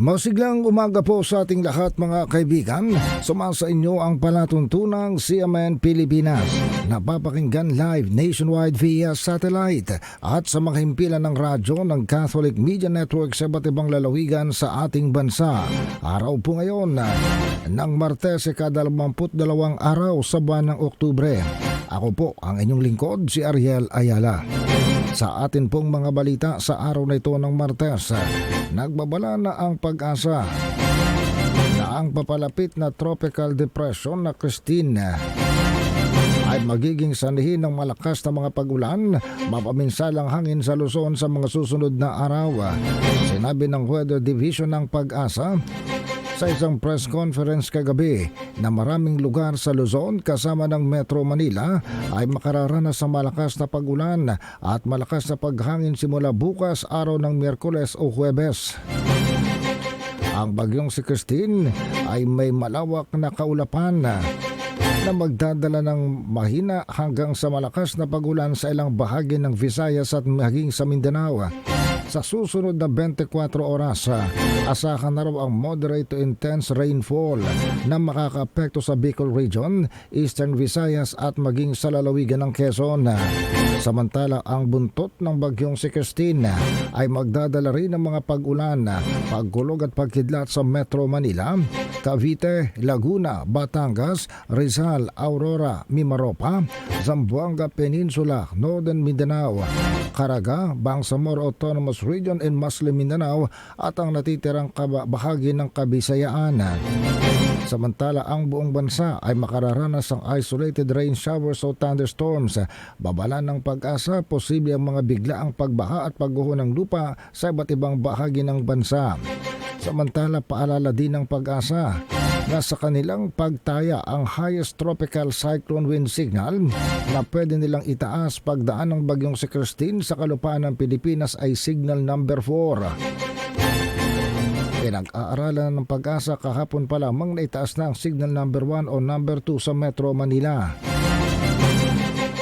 Masiglang umaga po sa ating lahat mga kaibigan. Sumasa inyo ang palatuntunang CMN Pilipinas. Napapakinggan live nationwide via satellite at sa mga himpilan ng radyo ng Catholic Media Network sa iba't ibang lalawigan sa ating bansa. Araw po ngayon ng Martes ikadalawamput dalawang araw sa buwan ng Oktubre. Ako po ang inyong lingkod si Ariel Ayala. Sa atin pong mga balita sa araw na ito ng Martes, nagbabala na ang pag-asa na ang papalapit na tropical depression na Christine ay magiging sanhi ng malakas na mga pagulan, mapaminsalang hangin sa Luzon sa mga susunod na araw. Sinabi ng Weather Division ng pag-asa sa isang press conference kagabi na maraming lugar sa Luzon kasama ng Metro Manila ay makararanas sa malakas na pagulan at malakas na paghangin simula bukas araw ng Miyerkules o Huwebes. Ang bagyong si Christine ay may malawak na kaulapan na magdadala ng mahina hanggang sa malakas na pagulan sa ilang bahagi ng Visayas at maging sa Mindanao. Sa susunod na 24 oras, asahan na raw ang moderate to intense rainfall na makakapekto sa Bicol Region, Eastern Visayas at maging sa lalawigan ng Quezon. Samantala, ang buntot ng bagyong si Christine ay magdadala rin ng mga pag-ulan, pagkulog at pagkidlat sa Metro Manila, Cavite, Laguna, Batangas, Rizal, Aurora, Mimaropa, Zamboanga Peninsula, Northern Mindanao, Caraga, Bangsamoro Autonomous Region and Muslim Mindanao at ang natitirang bahagi ng Kabisayaan. Samantala, ang buong bansa ay makararanas ng isolated rain showers o thunderstorms. Babala ng pag-asa, posible ang mga biglaang pagbaha at pagguho ng lupa sa iba't ibang bahagi ng bansa. Samantala, paalala din ng pag-asa na sa kanilang pagtaya ang highest tropical cyclone wind signal na pwede nilang itaas pagdaan ng bagyong si Christine sa kalupaan ng Pilipinas ay signal number 4. Pinag-aaralan ng pag-asa kahapon pa lamang na itaas na ang signal number 1 o number 2 sa Metro Manila.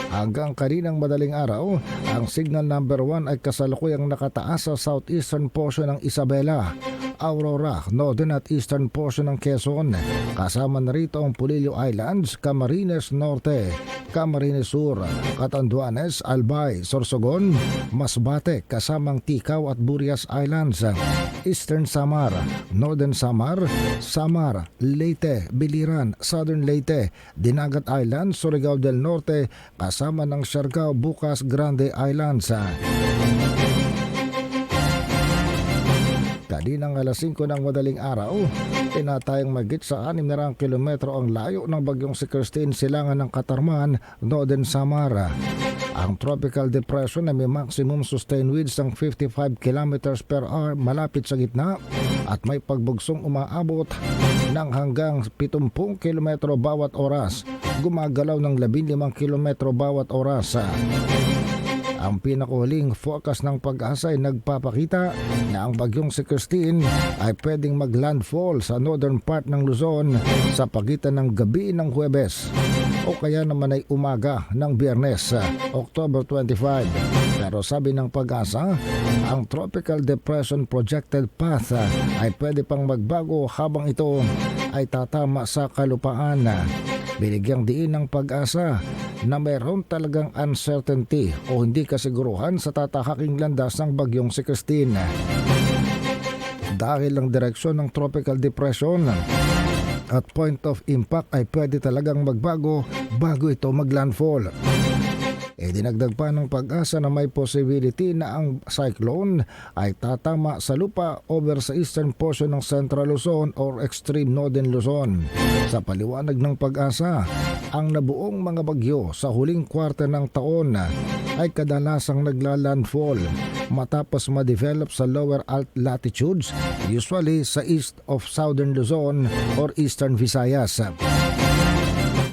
Hanggang kaninang madaling araw, ang signal number 1 ay kasalukuyang nakataas sa southeastern portion ng Isabela, Aurora, northern at eastern portion ng Quezon. Kasama na rito ang Pulillo Islands, Camarines Norte, Camarines Sur, Catanduanes, Albay, Sorsogon, Masbate, kasamang Tikaw at Burias Islands, Eastern Samar, Northern Samar, Samar, Leyte, Biliran, Southern Leyte, Dinagat Islands, Surigao del Norte, kasama ng Siargao, Bukas, Grande Islands. Kaninang alas 5 ng madaling araw, tinatayang magit sa 6 na kilometro ang layo ng bagyong si Christine silangan ng Katarman, Northern Samara. Ang tropical depression na may maximum sustained winds ng 55 kilometers per hour malapit sa gitna at may pagbugsong umaabot ng hanggang 70 kilometro bawat oras, gumagalaw ng 15 kilometro bawat oras. Ang pinakuhuling forecast ng pag-asa ay nagpapakita na ang bagyong si Christine ay pwedeng maglandfall sa northern part ng Luzon sa pagitan ng gabi ng Huwebes o kaya naman ay umaga ng Biyernes, October 25. Pero sabi ng pag-asa, ang tropical depression projected path ay pwede pang magbago habang ito ay tatama sa kalupaan. Binigyang diin ng pag-asa na mayroon talagang uncertainty o hindi kasiguruhan sa tatahaking landas ng bagyong si Christine. Dahil ang direksyon ng tropical depression at point of impact ay pwede talagang magbago bago ito maglandfall. E dinagdag pa ng pag-asa na may possibility na ang cyclone ay tatama sa lupa over sa eastern portion ng Central Luzon or extreme northern Luzon. Sa paliwanag ng pag-asa, ang nabuong mga bagyo sa huling kwarta ng taon ay kadalasang naglalandfall matapos ma-develop sa lower alt latitudes, usually sa east of southern Luzon or eastern Visayas.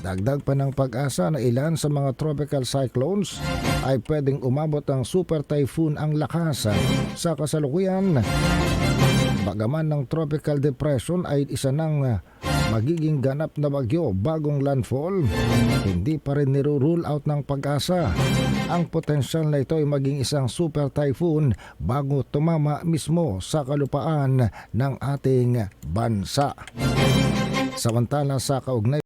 Dagdag pa ng pag-asa na ilan sa mga tropical cyclones ay pwedeng umabot ng super typhoon ang lakas sa kasalukuyan. Bagaman ng tropical depression ay isa ng magiging ganap na bagyo bagong landfall, hindi pa rin niro-rule out ng pag-asa. Ang potensyal na ito ay maging isang super typhoon bago tumama mismo sa kalupaan ng ating bansa. Samantala sa kaugnay